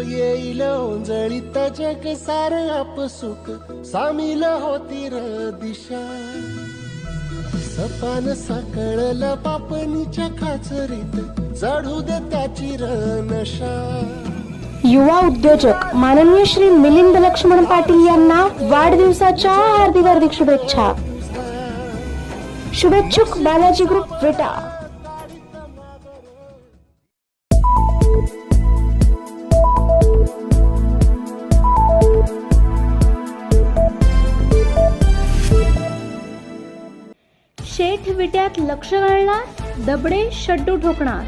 येईल ओंजळीत जग सार आपसुक सामील होती र दिशा. सपान साकळल पापणीच्या खाचरीत. चढू दे त्याची र नशा युवा उद्योजक माननीय श्री मिलिंद लक्ष्मण पाटील यांना वाढदिवसाच्या हार्दिक हार्दिक शुभेच्छा. शुभेच्छुक बालाजी ग्रुप विटा. विट्यात लक्ष घालणार दबडे शड्डू ठोकणार.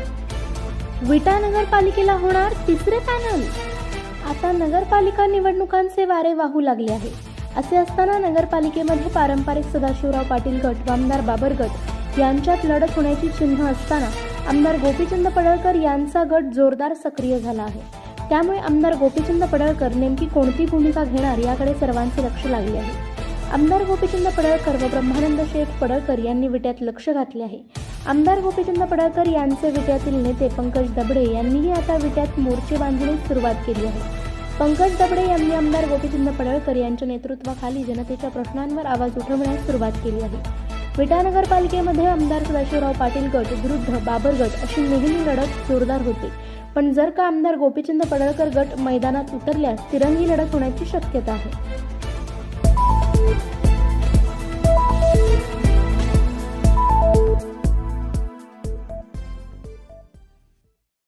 विटा नगरपालिकेला होणार तिसरे पॅनल. आता नगरपालिका निवडणुकांचे वारे वाहू लागले आहे. असे असताना नगरपालिकेमध्ये पारंपरिक सदाशिवराव पाटील गट व आमदार बाबर गट यांच्यात लढत होण्याची चिन्ह असताना आमदार गोपीचंद पडळकर यांचा गट जोरदार सक्रिय झाला आहे. त्यामुळे आमदार गोपीचंद पडळकर नेमकी कोणती भूमिका घेणार याकडे सर्वांचे लक्ष लागले आहे. आमदार गोपीचंद पडळकर व ब्रह्मानंद शेख पडळकर यांनी विट्यात लक्ष घातले आहे. आमदार गोपीचंद पडळकर यांचे विट्यातील नेते पंकज दबडे यांनीही आता विट्यात मोर्चे बांधण्यास सुरुवात केली आहे. पंकज दबडे यांनी आमदार गोपीचंद पडळकर यांच्या नेतृत्वाखाली जनतेच्या प्रश्नांवर आवाज उठवण्यास सुरुवात केली आहे. विटा नगरपालिकेमध्ये आमदार सदाशिवराव पाटील गट विरुद्ध बाबर गट अशी नेहमी लढत जोरदार होते. पण जर का आमदार गोपीचंद पडळकर गट मैदानात उतरल्यास तिरंगी लढत होण्याची शक्यता आहे.